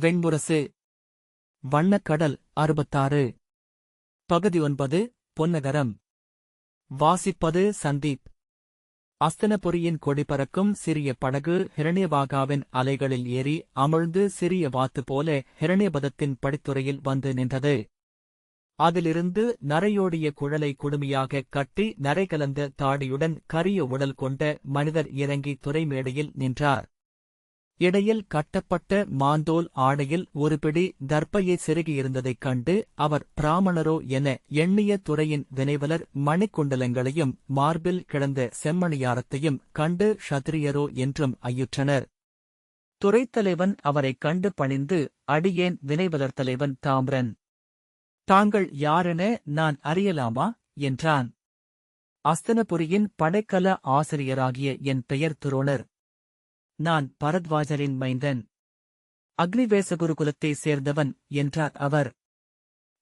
வெண்புரசு. வண்ணக்கடல் அறுபத்தாறு. பகுதி ஒன்பது பொன்னகரம். வாசிப்பது சந்தீப். அஸ்தனபுரியின் கொடி பறக்கும் சிறிய படகு ஹிரண்யவாகாவின் அலைகளில் ஏறி அமிழ்ந்து சிறிய வாத்து போல ஹிரண்யபதத்தின் படித்துறையில் வந்து நின்றது. அதிலிருந்து நரையோடிய குழலை குடுமையாக கட்டி நரை கலந்த தாடியுடன் கரிய உடல் கொண்ட மனிதர் இறங்கி துறைமேடையில் நின்றார். இடையில் கட்டப்பட்ட மாந்தோல் ஆடையில் ஒரு பிடி தர்ப்பையை செருகியிருந்ததைக் கண்டு அவர் பிராமணரோ என எண்ணிய துறையின் வினைவலர் மணிக்குண்டலங்களையும் மார்பில் கிடந்த செம்மணியாரத்தையும் கண்டு ஷத்திரியரோ என்றும் ஐயுற்றனர். துறைத்தலைவன் அவரைக் கண்டு பணிந்து அடியேன் வினைவலர் தலைவன் தாம்ரன். தாங்கள் யாரென நான் அறியலாமா? என்றான். அஸ்தனபுரியின் படைக்கல ஆசிரியராகிய என் பெயர் துரோணர். நான் பரத்வாஜரின் மைந்தன். அக்னிவேசகுருகுலத்தைச் சேர்ந்தவன் என்றார் அவர்.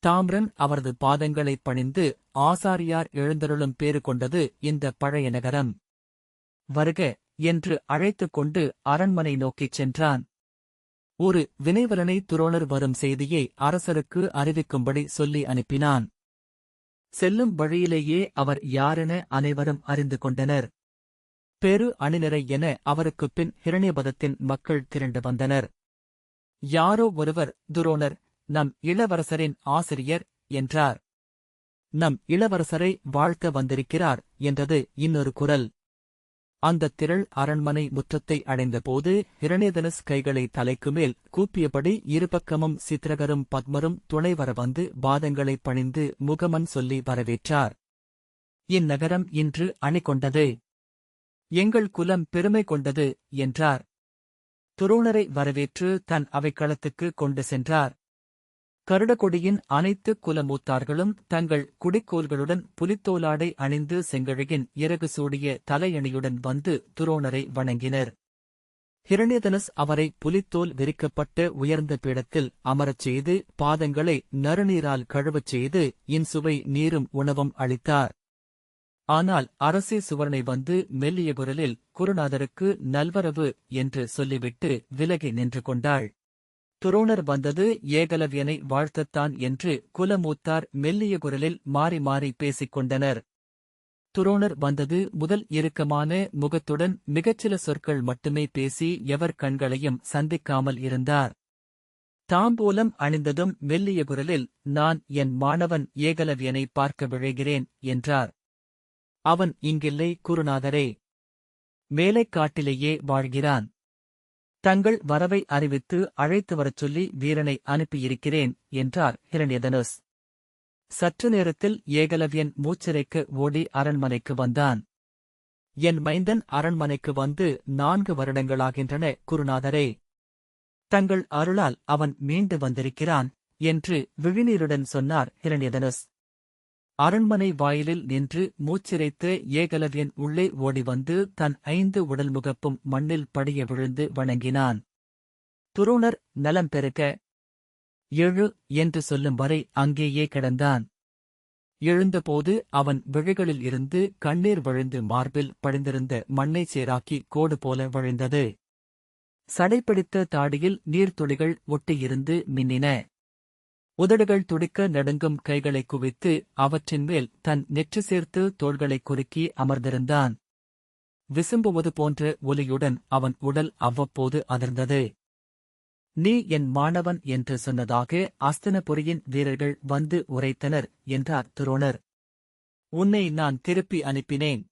தாம்ரன் அவரது பாதங்களைப் பணிந்து ஆசாரியார் எழுந்தருளும் பேறு கொண்டது இந்த பழைய நகரம். வருக என்று அழைத்துக் கொண்டு அரண்மனை நோக்கிச் சென்றான். ஒரு வினைவரனை துரோணர் வரும் செய்தியை அரசருக்கு அறிவிக்கும்படி சொல்லி அனுப்பினான். செல்லும் வழியிலேயே அவர் யாரென அனைவரும் அறிந்து கொண்டனர். பெரு அணிநிறை என அவருக்குப் பின் ஹிரண்யபதத்தின் மக்கள் திரண்டு வந்தனர். யாரோ ஒருவர் துரோணர் நம் இளவரசரின் ஆசிரியர் என்றார். நம் இளவரசரை வாழ்த்த வந்திருக்கிறார் என்றது இன்னொரு குரல். அந்தத் திரள் அரண்மனை முற்றத்தை அடைந்தபோது ஹிரண்யதனுஸ் கைகளை தலைக்கு மேல் கூப்பியபடி இருபக்கமும் சித்திரகரும் பத்மரும் துணை வர வந்து பாதங்களைப் பணிந்து முகமன் சொல்லி வரவேற்றார். இந்நகரம் இன்று அணி கொண்டது எங்கள் குலம் பெருமை கொண்டது என்றார். துரோணரை வரவேற்று தன் அவைக்களத்துக்கு கொண்டு சென்றார். கருடகொடியின் அனைத்து குலமூத்தார்களும் தங்கள் குடிக்கோல்களுடன் புலித்தோலாடை அணிந்து செங்கழகின் இறகு சூடிய தலையணியுடன் வந்து துரோணரை வணங்கினர். ஹிரண்யதனஸ் அவரை புலித்தோல் விரிக்கப்பட்ட உயர்ந்த பீடத்தில் அமரச் செய்து பாதங்களை நறுநீரால் கழுவச் செய்து இன்சுவை நீரும் உணவும் அளித்தார். ஆனால் அரசே சுவரனை வந்து மெல்லிய குரலில் குருநாதருக்கு நல்வரவு என்று சொல்லிவிட்டு விலகி நின்று கொண்டாள். துரோணர் வந்தது ஏகலவியனை வாழ்த்தத்தான் என்று குலமூத்தார் மெல்லிய குரலில் மாறி மாறி பேசிக் கொண்டனர். துரோணர் வந்தது முதல் இறுக்கமான முகத்துடன் மிகச்சில சொற்கள் மட்டுமே பேசி எவர் கண்களையும் சந்திக்காமல் இருந்தார். தாம்பூலம் அணிந்ததும் மெல்லிய குரலில் நான் என் மாணவன் ஏகலவியனை பார்க்க விழைகிறேன் என்றார். அவன் இங்கில்லை குருநாதரே. மேலைக்காட்டிலேயே வாழ்கிறான். தங்கள் வரவை அறிவித்து அழைத்து வரச் சொல்லி வீரனை அனுப்பியிருக்கிறேன் என்றார் ஹிரண்யதனுஸ். சற்று நேரத்தில் ஏகலவ்யன் மூச்சிறைக்கு ஓடி அரண்மனைக்கு வந்தான். என் மைந்தன் அரண்மனைக்கு வந்து நான்கு வருடங்களாகின்றன குருநாதரே. தங்கள் அருளால் அவன் மீண்டு வந்திருக்கிறான் என்று விழிநீருடன் சொன்னார் ஹிரண்யதனுஸ். அரண்மனை வாயிலில் நின்று மூச்சிரைத்து ஏகலவியன் உள்ளே ஓடி வந்து தன் ஐந்து உடல் முகப்பும் மண்ணில் படிய விழுந்து வணங்கினான். துரோணர் நலம் பெருக்க எழு என்று சொல்லும் வரை அங்கேயே கிடந்தான். எழுந்தபோது அவன் விழிகளில் இருந்து கண்ணீர் வழிந்து மார்பில் படிந்திருந்த மண்ணைச் சேராக்கி கோடு போல வழிந்தது. சடைப்பிடித்த தாடியில் நீர்த்துளிகள் ஒட்டியிருந்து மின்னின. உதடுகள் துடிக்க நடுங்கும் கைகளைக் குவித்து அவற்றின் மேல் தன் நெற்றி சேர்த்து தோள்களைக் குறுக்கி அமர்ந்திருந்தான். விசும்புவது போன்ற ஒலியுடன் அவன் உடல் அவ்வப்போது அதிர்ந்தது. நீ என் மாணவன் என்று சொன்னதாக அஸ்தனபுரியின் வீரர்கள் வந்து உரைத்தனர் என்றார் துரோணர். உன்னை நான் திருப்பி அனுப்பினேன்.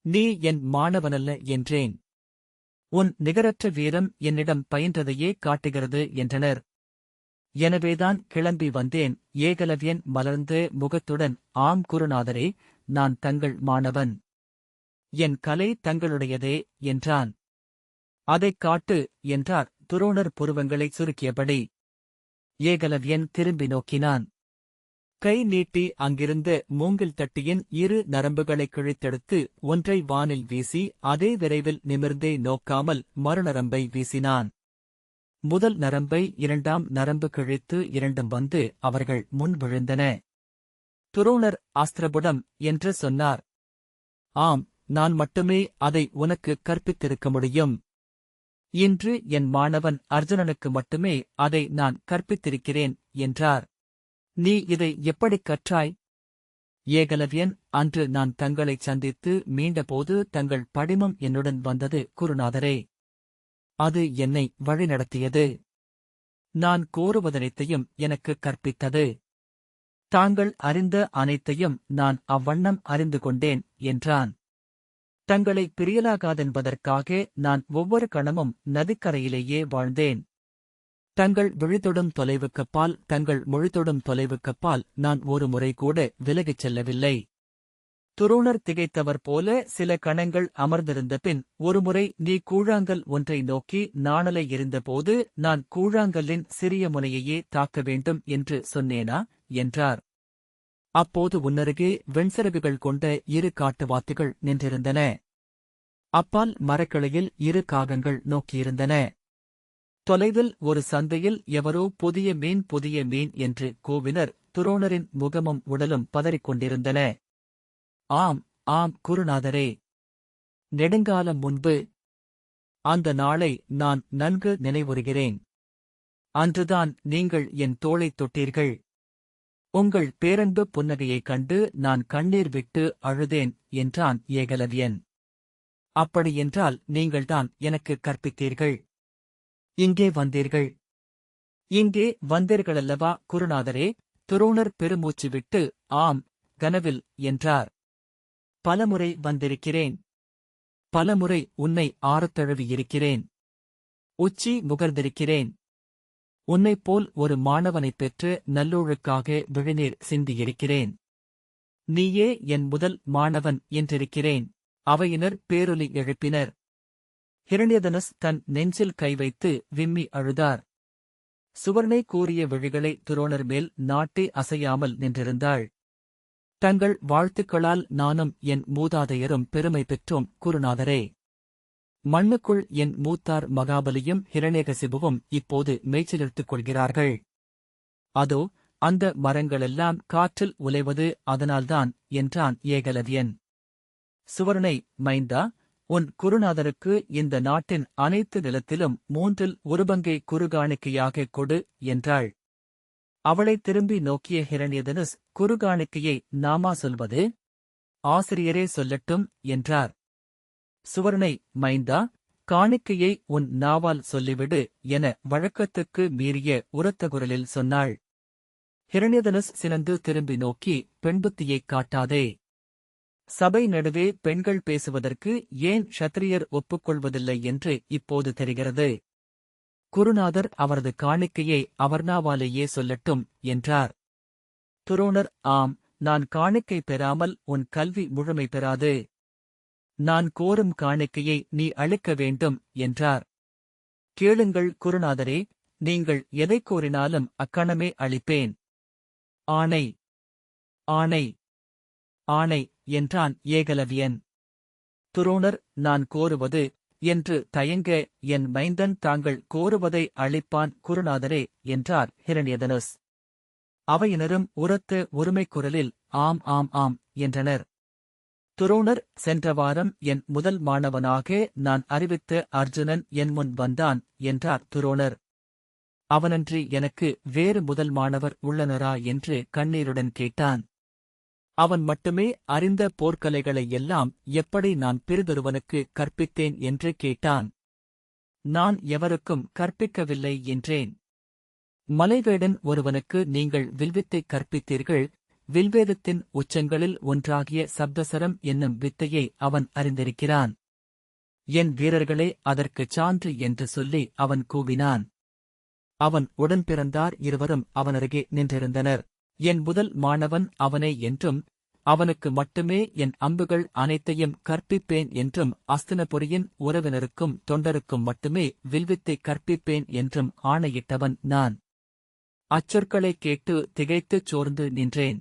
நீ என் மாணவனல்ல என்றேன். உன் நிகரற்ற வீரம் என்னிடம் பயின்றதையே காட்டுகிறது என்றனர். எனவேதான் கிளம்பி வந்தேன். ஏகலவியன் மலர்ந்து முகத்துடன் ஆம் குருநாதரே நான் தங்கள் மாணவன். என் கலை தங்களுடையதே என்றான். அதைக் காட்டு என்றார். துரோணர் புருவங்களை சுருக்கியபடி. ஏகலவியன் திரும்பி நோக்கினான். கை நீட்டி அங்கிருந்த மூங்கில் தட்டியின் இரு நரம்புகளைக் கிழித்தெடுத்து ஒன்றை வானில் வீசி அதே விரைவில் நிமிர்ந்தே நோக்காமல் மறுநரம்பை வீசினான். முதல் நரம்பை இரண்டாம் நரம்பு கிழித்து இரண்டும் வந்து அவர்கள் முன் விழுந்தன. துரோணர் அஸ்திரபுடம் என்று சொன்னார். ஆம் நான் மட்டுமே அதை உனக்கு கற்பித்திருக்க முடியும். இன்று என் மாணவன் அர்ஜுனனுக்கு மட்டுமே அதை நான் கற்பித்திருக்கிறேன் என்றார். நீ இதை எப்படிக் கற்றாய்? ஏகலவியன் அன்று நான் தங்களைச் சந்தித்து மீண்டபோது தங்கள் படிமம் என்னுடன் வந்தது குருநாதரே. அது என்னை வழிநடத்தியது. நான் கோருவதனைத்தையும் எனக்கு கற்பித்தது. தாங்கள் அறிந்த அனைத்தையும் நான் அவ்வண்ணம் அறிந்து கொண்டேன் என்றான். தங்களை பிரியலாகாதென்பதற்காக நான் ஒவ்வொரு கணமும் நதிக்கரையிலேயே வாழ்ந்தேன். தங்கள் விழித்தொடும் தொலைவுக்கப்பால் தங்கள் மொழித்தொடும் தொலைவுக்கப்பால் நான் ஒரு முறை கூட விலகிச் செல்லவில்லை. துரோணர் திகைத்தவர் போல சில கணங்கள் அமர்ந்திருந்த பின் ஒருமுறை நீ கூழாங்கல் ஒன்றை நோக்கி நாணலை எறிந்தபோது நான் கூழாங்கல்லின் சிறிய முனையையே தாக்க வேண்டும் என்று சொன்னேனா? என்றார். அப்போது உன்னருகே வெண்சரகுகள் கொண்ட இரு காட்டுவாத்துகள் நின்றிருந்தன. அப்பால் மரக்கிளையில் இரு காகங்கள் நோக்கியிருந்தன. தொலைவில் ஒரு சந்தையில் எவரோ புதிய மீன் புதிய மீன் என்று கூவினர். துரோணரின் முகமும் உடலும் பதறிக்கொண்டிருந்தன. ஆம் ஆம் குருநாதரே. நெடுங்காலம் முன்பு அந்த நாளை நான் நன்கு நினைவுறுகிறேன். அன்றுதான் நீங்கள் என் தோளைத் தொட்டீர்கள். உங்கள் பேரன்பு புன்னகையைக் கண்டு நான் கண்ணீர் விட்டு அழுதேன் என்றான் ஏகலவியன். அப்படியென்றால் நீங்கள்தான் எனக்கு கற்பித்தீர்கள். இங்கே வந்தீர்கள். இங்கே வந்தீர்களல்லவா குருநாதரே? துரோணர் பெருமூச்சு விட்டு ஆம் கனவில் என்றார். பலமுறை வந்திருக்கிறேன். பலமுறை உன்னை ஆறத்தழுவியிருக்கிறேன் உச்சி முகர்ந்திருக்கிறேன். உன்னைப் போல் ஒரு மாணவனைப் பெற்று நல்லொழுக்காக விழிநீர் சிந்தியிருக்கிறேன். நீயே என் முதல் மாணவன் என்றிருக்கிறேன். அவையினர் பேரொலி எழுப்பினர். ஹிரண்யதனஸ் தன் நெஞ்சில் கை வைத்து விம்மி அழுதார். சுவர்ணை கூறிய விழிகளை துரோணர் மேல் நாட்டி அசையாமல் நின்றிருந்தாள். தங்கள் வாழ்த்துக்களால் நானும் என் மூதாதையரும் பெருமை பெற்றோம் குருநாதரே. மண்ணுக்குள் என் மூத்தார் மகாபலியும் ஹிரண்யகசிபுவும் இப்போது மேய்ச்சலிட்டுக் கொள்கிறார்கள். அதோ அந்த மரங்களெல்லாம் காற்றில் உலைவது அதனால்தான் என்றான் ஏகலவியன். சுவர்ணை மைந்தா உன் குருநாதருக்கு இந்த நாட்டின் அனைத்து நிலத்திலும் மூன்றில் ஒரு பங்கை குறுகாணிக்கையாகக் கொடு என்றாள். அவளை திரும்பி நோக்கிய ஹிரண்யதனுஸ் குருகாணிக்கையை நாமா சொல்வது? ஆசிரியரே சொல்லட்டும் என்றார். சுவர்ணை மைந்தா காணிக்கையை உன் நாவால் சொல்லிவிடு என வழக்கத்துக்கு மீறிய உரத்த குரலில் சொன்னாள். ஹிரண்யதனுஸ் சினந்து திரும்பி நோக்கி பெண்புத்தியைக் காட்டாதே. சபை நடுவே பெண்கள் பேசுவதற்கு ஏன் ஷத்திரியர் ஒப்புக்கொள்வதில்லை என்று இப்போது தெரிகிறது. குருநாதர் அவரது காணிக்கையை அவர்னாவாலேயே சொல்லட்டும் என்றார். துரோணர் ஆம் நான் காணிக்கை பெறாமல் உன் கல்வி முழுமை பெறாது. நான் கோரும் காணிக்கையை நீ அளிக்க வேண்டும் என்றார். கேளுங்கள் குருநாதரே நீங்கள் எதைக் கோரினாலும் அக்கணமே அளிப்பேன். ஆணை ஆணை ஆணை என்றான் ஏகலவியன். துரோணர் நான் கோருவது என்று தயங்க என் மைந்தன் தாங்கள் கோருவதை அளிப்பான் குருநாதரே என்றார் ஹிரண்யதனுஸ். அவையினரும் உரத்த ஒருமைக் குரலில் ஆம் ஆம் ஆம் என்றனர். துரோணர் சென்ற வாரம் என் முதல் மாணவனாக நான் அறிவித்த அர்ஜுனன் என் முன் வந்தான் என்றார் துரோணர். அவனன்றி எனக்கு வேறு முதல் மாணவர் உள்ளனரா என்று கண்ணீருடன் கேட்டான். அவன் மட்டுமே அறிந்த போர்க்கலைகளை எல்லாம் எப்படி நான் பிறிதொருவனுக்கு கற்பித்தேன் என்று கேட்டான். நான் எவருக்கும் கற்பிக்கவில்லை என்றேன். மலைவேடன் ஒருவனுக்கு நீங்கள் வில்வித்தை கற்பித்தீர்கள் வில்வேதத்தின் உச்சங்களில் ஒன்றாகிய சப்தசரம் என்னும் வித்தையை அவன் அறிந்திருக்கிறான். என் வீரர்களே அதற்குச் சான்று என்று சொல்லி அவன் கூவினான். அவன் உடன் பிறந்தார் இருவரும் அவனருகே நின்றிருந்தனர். என் முதல் மாணவன் அவனே என்றும் அவனுக்கு மட்டுமே என் அம்புகள் அனைத்தையும் கற்பிப்பேன் என்றும் அஸ்தினபுரியின் உறவினருக்கும் தொண்டருக்கும் மட்டுமே வில்வித்தை கற்பிப்பேன் என்றும் ஆணையிட்டவன் நான். அச்சொற்களைக் கேட்டு திகைத்துச் சோர்ந்து நின்றேன்.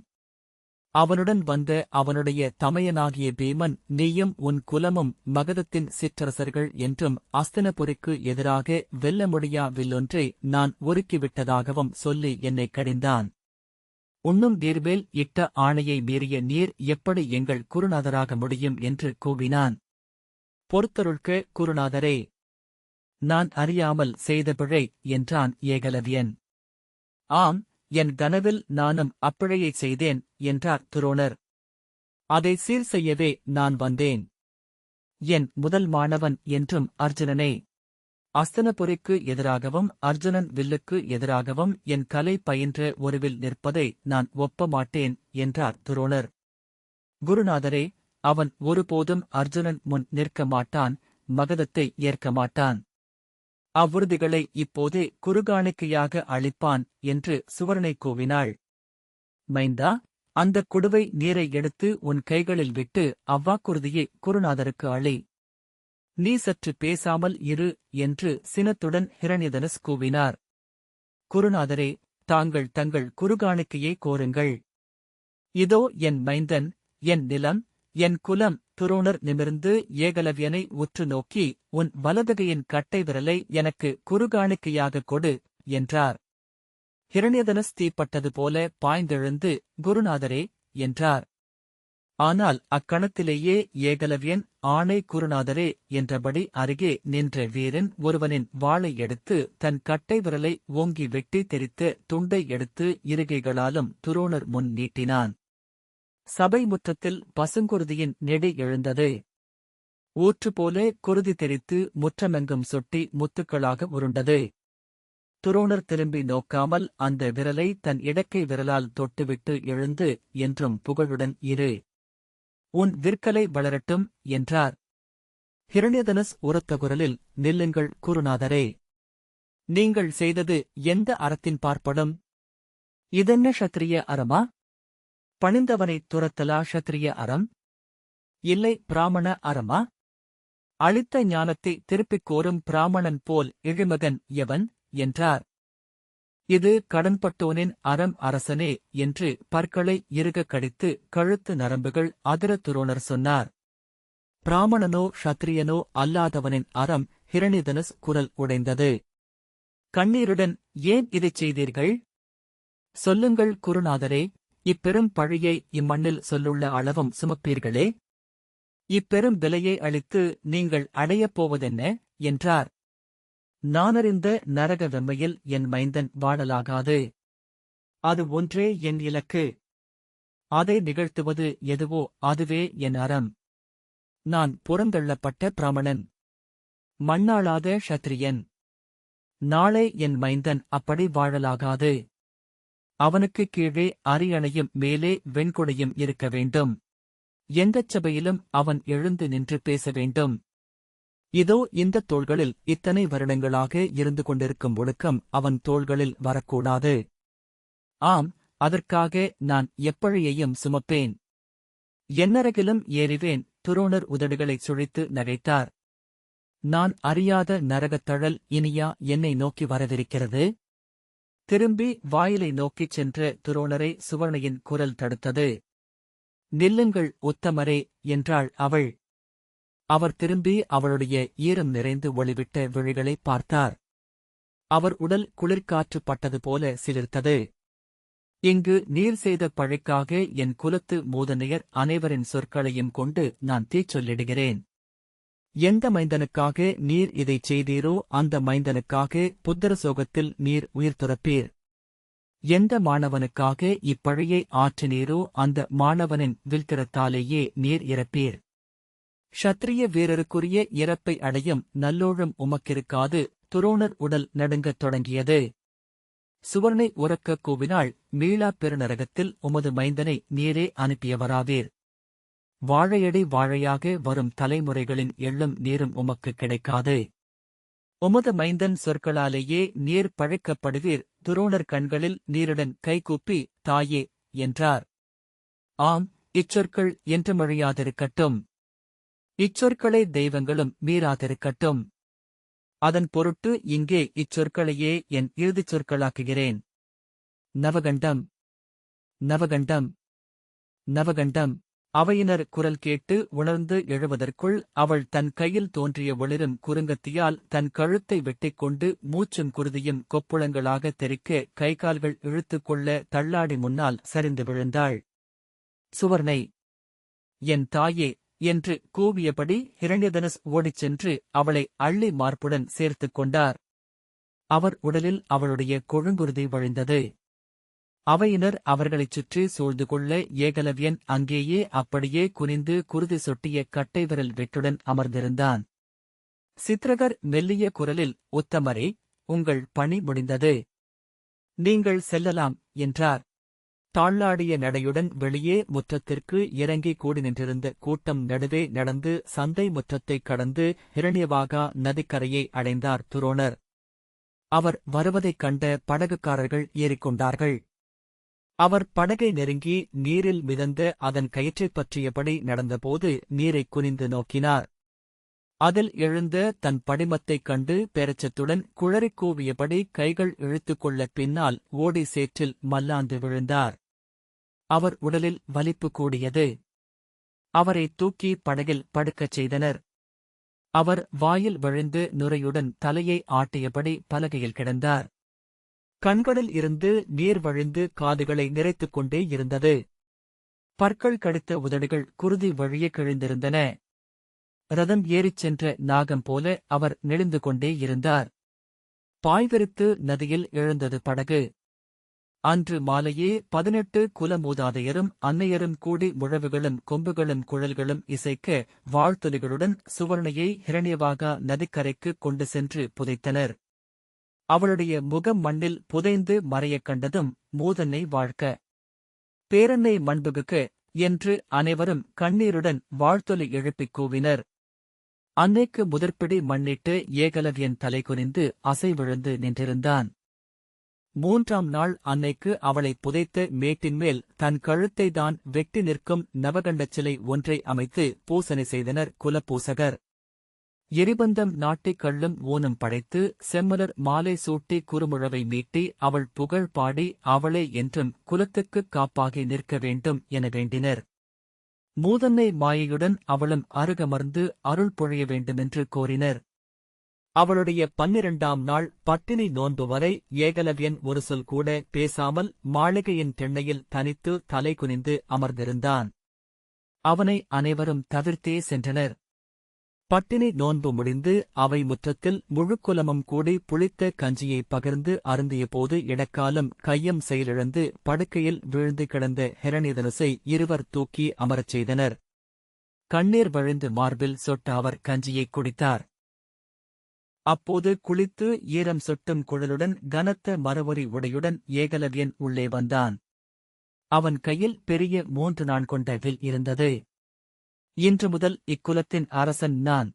அவனுடன் வந்த அவனுடைய தமையனாகிய பீமன் நீயும் உன் குலமும் மகதத்தின் சிற்றரசர்கள் என்றும் அஸ்தினபுரிக்கு எதிராக வெல்ல முடியா வில்லொன்றை நான் ஒருக்கிவிட்டதாகவும் சொல்லி என்னைக் கடிந்தான். உண்ணும் தீர்வேல் இட்ட ஆணையை மீறிய நீர் எப்படி எங்கள் குருநாதராக முடியும் என்று கூவினான். பொறுத்தருள்க குருநாதரே! நான் அறியாமல் செய்த பிழை என்றான் ஏகலவியன். ஆம் என் கனவில் நானும் அப்பிழையை செய்தேன் என்றார் துரோணர். அதை சீர் செய்யவே நான் வந்தேன். என் முதல் மாணவன் என்றும் அர்ஜுனனே! அஸ்தனபுரிக்கு எதிராகவும் அர்ஜுனன் வில்லுக்கு எதிராகவும் என் கலை பயின்ற ஒருவில் நிற்பதை நான் ஒப்ப மாட்டேன் என்றார் துரோணர். குருநாதரே அவன் ஒருபோதும் அர்ஜுனன் முன் நிற்க மாட்டான் மகதத்தை ஏற்க மாட்டான். அவ்வுறுதிகளை இப்போதே குறுகாணிக்கையாக அளிப்பான் என்று சுவரனை கூவினாள். மைந்தா அந்தக் குடுவை நீரை எடுத்து உன் கைகளில் விட்டு அவ்வாக்குறுதியை குருநாதருக்கு அழி. நீ சற்று பேசாமல் இரு என்று சினத்துடன் ஹிரண்யதனஸ் கூவினார். குருநாதரே தாங்கள் தங்கள் குறுகாணிக்கையை கோருங்கள். இதோ என் மைந்தன் என் நிலம் என் குலம் துரோணர் நிமிர்ந்து ஏகலவியனை உற்று நோக்கி உன் வலதுகையின் கட்டை விரலை எனக்கு குருகாணிக்கையாக கொடு என்றார். ஹிரண்யதனஸ் தீப்பட்டது போல பாய்ந்தெழுந்து குருநாதரே என்றார். ஆனால் அக்கணத்திலேயே ஏகலவியன் ஆணை குருநாதரே என்றபடி அருகே நின்ற வீரன் ஒருவனின் வாளை எடுத்து தன் கட்டை விரலை ஓங்கி வெட்டி தெரித்த துண்டை எடுத்து இருகைகளாலும் துரோணர் முன் நீட்டினான். சபை முற்றத்தில் பசுங்குருதியின் நெடி எழுந்தது. ஊற்று போல குருதி தெரித்து முற்றமெங்கும் சொட்டி முத்துக்களாக உருண்டது. துரோணர் திரும்பி நோக்காமல் அந்த விரலை தன் இடக்கை விரலால் தொட்டுவிட்டு எழுந்து என்றும் புகழுடன் இரு. உன் விற்கலை வளரட்டும் என்றார். ஹிரண்யதனஸ் உரத்த குரலில் நில்லுங்கள் குருநாதரே. நீங்கள் செய்தது எந்த அறத்தின் பார்ப்படும்? இதென்ன ஷத்திரிய அறமா? பணிந்தவனை துரத்தலா ஷத்திரிய அறம்? இல்லை பிராமண அறமா? அளித்த ஞானத்தை திருப்பிக் கோரும் பிராமணன் போல் இழிமகன் எவன்? என்றார். இது கடன்பட்டோனின் அறம் அரசனே என்று பற்களை இறுகக் கடித்து கழுத்து நரம்புகள் அதிர துரோணர் சொன்னார். பிராமணனோ ஷத்திரியனோ அல்லாதவனின் அறம் ஹிரணிதனஸ் குரல் உடைந்தது. கண்ணீருடன் ஏன் இதைச் செய்தீர்கள்? சொல்லுங்கள் குருநாதரே இப்பெரும் பழியை இம்மண்ணில் சொல்லுள்ள அளவும் சுமப்பீர்களே? இப்பெரும் விலையை அளித்து நீங்கள் அடையப் போவதென்ன? என்றார். நானறிந்த நரக வெம்மையில் என் மைந்தன் வாழலாகாது. அது ஒன்றே என் இலக்கு. அதை நிகழ்த்துவது எதுவோ அதுவே என் அறம். நான் புறந்தள்ளப்பட்ட பிராமணன். மண்ணாளாத ஷத்ரியன் நாளை என் மைந்தன் அப்படி வாழலாகாது. அவனுக்கு கீழே அரியணையும் மேலே வெண்கொடையும் இருக்க வேண்டும். எந்தச் சபையிலும் அவன் எழுந்து நின்று பேச வேண்டும். இதோ இந்த தோள்களில் இத்தனை வருடங்களாக இருந்து கொண்டிருக்கும் ஒழுக்கம் அவன் தோள்களில் வரக்கூடாது. ஆம் அதற்காக நான் எப்பழையையும் சுமப்பேன். என்னரகிலும் ஏறிவேன் துரோணர் உதடுகளைச் சுழித்து நகைத்தார். நான் அறியாத நரகத்தழல் இனியா என்னை நோக்கி வரவிருக்கிறது? திரும்பி வாயிலை நோக்கிச் சென்ற துரோணரை சுவர்ணையின் குரல் தடுத்தது. நில்லுங்கள் உத்தமரே என்றாள் அவள். அவர் திரும்பி அவளுடைய ஈரம் நிறைந்து ஒளிவிட்ட விழிகளை பார்த்தார். அவர் உடல் குளிர்காற்று பட்டது போல சிலிர்த்தது. இங்கு நீர் செய்த பழைக்காக என் குலத்து மூதனையர் அனைவரின் சொற்களையும் கொண்டு நான் தீச்சொல்லிடுகிறேன் எந்த மைந்தனுக்காக நீர் இதைச் செய்தீரோ அந்த மைந்தனுக்காக புத்தர சோகத்தில் நீர் உயிர் துறப்பீர். எந்த மாணவனுக்காக இப்பழையை ஆற்றினீரோ அந்த மாணவனின் வில்திறத்தாலேயே நீர் இறப்பீர். ஷத்திரிய வீரருக்குரிய இறப்பை அடையும் நல்லோழம் உமக்கிருக்காது துரோணர் உடல் நடுங்கத் தொடங்கியது. சுவர்ணை உறக்க கூவினாள் மீளா பெருநரகத்தில் உமது மைந்தனை நீரே அனுப்பியவராவீர் வாழையடி வாழையாக வரும் தலைமுறைகளின் எள்ளும் நீரும் உமக்கு கிடைக்காது. உமது மைந்தன் சொற்களாலேயே நீர் பழைக்கப்படுவீர் துரோணர் கண்களில் நீருடன் கைகூப்பி தாயே என்றார். ஆம் இச்சொற்கள் என்றுமழியாதிருக்கட்டும் இச்சொற்களை தெய்வங்களும் மீறாதிருக்கட்டும். அதன் பொருட்டு இங்கே இச்சொற்களையே என் இறுதிச் சொற்களாக்குகிறேன். நவகண்டம். நவகண்டம். நவகண்டம். அவையினர் குரல் கேட்டு உணர்ந்து எழுவதற்குள் அவள் தன் கையில் தோன்றிய ஒளிரும் குறுங்கத்தியால் தன் கழுத்தை வெட்டிக்கொண்டு மூச்சும் குருதியும் கொப்புளங்களாக தெரிக்க கைகால்கள் இழுத்துக் கொள்ள தள்ளாடி முன்னால் சரிந்து விழுந்தாள். சுவர்ணை. என் தாயே என்று கூவியபடி ஹிரண்யதனஸ் ஓடிச் சென்று அவளை அள்ளி மார்புடன் சேர்த்துக் கொண்டார். அவர் உடலில் அவளுடைய கொழுங்குருதி வழிந்தது. அவையினர் அவர்களைச் சுற்றி சூழ்ந்து கொள்ள ஏகலவியன் அங்கேயே அப்படியே குனிந்து குருதி சொட்டிய கட்டை விரல் வெட்டுடன் அமர்ந்திருந்தான். சித்ரகர் மெல்லிய குரலில் உத்தமரே உங்கள் பணி முடிந்தது. நீங்கள் செல்லலாம் என்றார். தாளாடிய நடையுடன் வெளியே முற்றத்திற்கு இறங்கி கூடி நின்றிருந்த கூட்டம் நடுவே நடந்து சந்தை முற்றத்தைக் கடந்து ஹிரண்யவாகா நதிக்கரையை அடைந்தார் துரோணர். அவர் வருவதைக் கண்ட படகுக்காரர்கள் ஏறிக்கொண்டார்கள். அவர் படகை நெருங்கி நீரில் மிதந்த அதன் கயிற்றைப் பற்றியபடி நடந்தபோது நீரைக் குனிந்து நோக்கினார். அதில் எழுந்த தன் படிமத்தைக் கண்டு பெரச்சத்துடன் குழறிக் கூவியபடி கைகள் இழுத்துக்கொள்ள பின்னால் ஓடி சேற்றில் மல்லாந்து விழுந்தார். அவர் உடலில் வலிப்பு கூடியது. அவரை தூக்கி படகில் படுக்கச் செய்தனர். அவர் வாயில் விழுந்து நுரையுடன் தலையை ஆட்டியபடி பலகையில் கிடந்தார். கண்களில் இருந்து நீர் வழிந்து காதுகளை நிறைத்துக் கொண்டே இருந்தது. பற்கள் கடித்த உதடுகள் குருதி வழியே கிழிந்திருந்தன. ரதம் ஏறிச் சென்ற நாகம் போல அவர் நெளிந்து கொண்டே இருந்தார். பாய்விரித்து நதியில் எழுந்தது படகு. அன்று மாலையே பதினெட்டு குலமூதாதையரும் அன்னையரும் கூடி முழவுகளும் கொம்புகளும் குழல்களும் இசைக்க வாழ்த்தொலிகளுடன் சுவர்ணையை ஹிரண்யவாகா நதிக்கரைக்கு கொண்டு சென்று புதைத்தனர். அவளுடைய முகம் மண்ணில் புதைந்து மறையக் கண்டதும் மூதன்னை வாழ்க்க. பேரன்னை மண்புகுக்கு என்று அனைவரும் கண்ணீருடன் வாழ்த்தொலி எழுப்பிக் கூவினர். அன்னைக்கு முதற்பிடி மண்ணிட்டு ஏகலவியன் தலை குனிந்து அசைவிழுந்து நின்றிருந்தான். மூன்றாம் நாள் அன்னைக்கு அவளை புதைத்து மேட்டின்மேல் தன் கழுத்தை தான் வெட்டி நிற்கும் நவகண்டச் சிலை ஒன்றை அமைத்து பூசனை செய்தனர் குலப்பூசகர். எரிபந்தம் நாட்டிக் கள்ளும் ஊனம் படைத்து செம்மலர் மாலை சூட்டி குறுமுழவை மீட்டி அவள் புகழ் பாடி அவளே என்றும் குலத்துக்குக் காப்பாகி நிற்க வேண்டும் என வேண்டினர். மூதன்னை மாயையுடன் அவளும் அருகமர்ந்து அருள் பொழிய வேண்டுமென்று கோரினர். அவளுடைய பன்னிரண்டாம் நாள் பட்டினி நோன்பு வரை ஏகலவியன் ஒரு சொல் கூட பேசாமல் மாளிகையின் திண்ணையில் தனித்து தலை குனிந்து அமர்ந்திருந்தான். அவனை அனைவரும் தவிர்த்தே சென்றனர். பட்டினி நோன்பு முடிந்து அவை முற்றத்தில் முழுக்குலமும் கூடி புளித்த கஞ்சியை பகிர்ந்து அருந்தியபோது இடக்காலம் கையம் செயலிழந்து படுக்கையில் வீழ்ந்து கிடந்த ஹெரணிதனுசை இருவர் தூக்கி அமரச் செய்தனர். கண்ணீர் வழிந்து மார்பில் சொட்ட அவர் கஞ்சியைக் குடித்தார். அப்போது குளித்து ஈரம் சொட்டும் குழலுடன் கனத்த மரவரி உடையுடன் ஏகலவியன் உள்ளே வந்தான். அவன் கையில் பெரிய மூன்று நான் கொண்ட வில் இருந்தது. இன்று முதல் இக்குலத்தின் அரசன் நான்.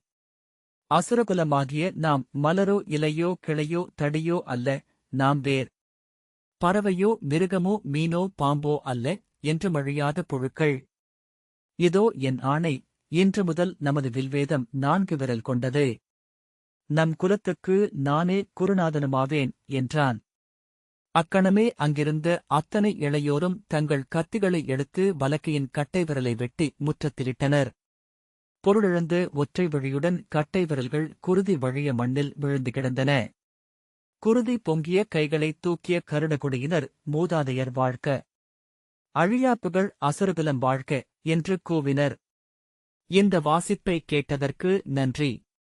அசுரகுலமாகிய நாம் மலரோ இலையோ கிளையோ தடியோ அல்ல நாம் வேர். பறவையோ மிருகமோ மீனோ பாம்போ அல்ல என்று மழியாத புழுக்கள். இதோ என் ஆணை இன்று முதல் நமது வில்வேதம் நான்கு விரல் கொண்டது. நம் குலத்துக்கு நானே குருநாதனுமாவேன் என்றான். அக்கணமே அங்கிருந்த அத்தனை இளையோரும் தங்கள் கத்திகளை எடுத்து வலக்கையின் கட்டை விரலை வெட்டி முற்றத்திலிட்டனர். பொருளிழந்து ஒற்றை வழியுடன் கட்டை விரல்கள் குருதி வழிய மண்ணில் விழுந்து கிடந்தன. குருதி பொங்கிய கைகளை தூக்கிய கருடகுடியினர் மூதாதையர் வாழ்க்க அழியாப்புகள் அசுரகுலம் வாழ்க்க என்று கூவினர். இந்த வாசிப்பை கேட்டதற்கு நன்றி.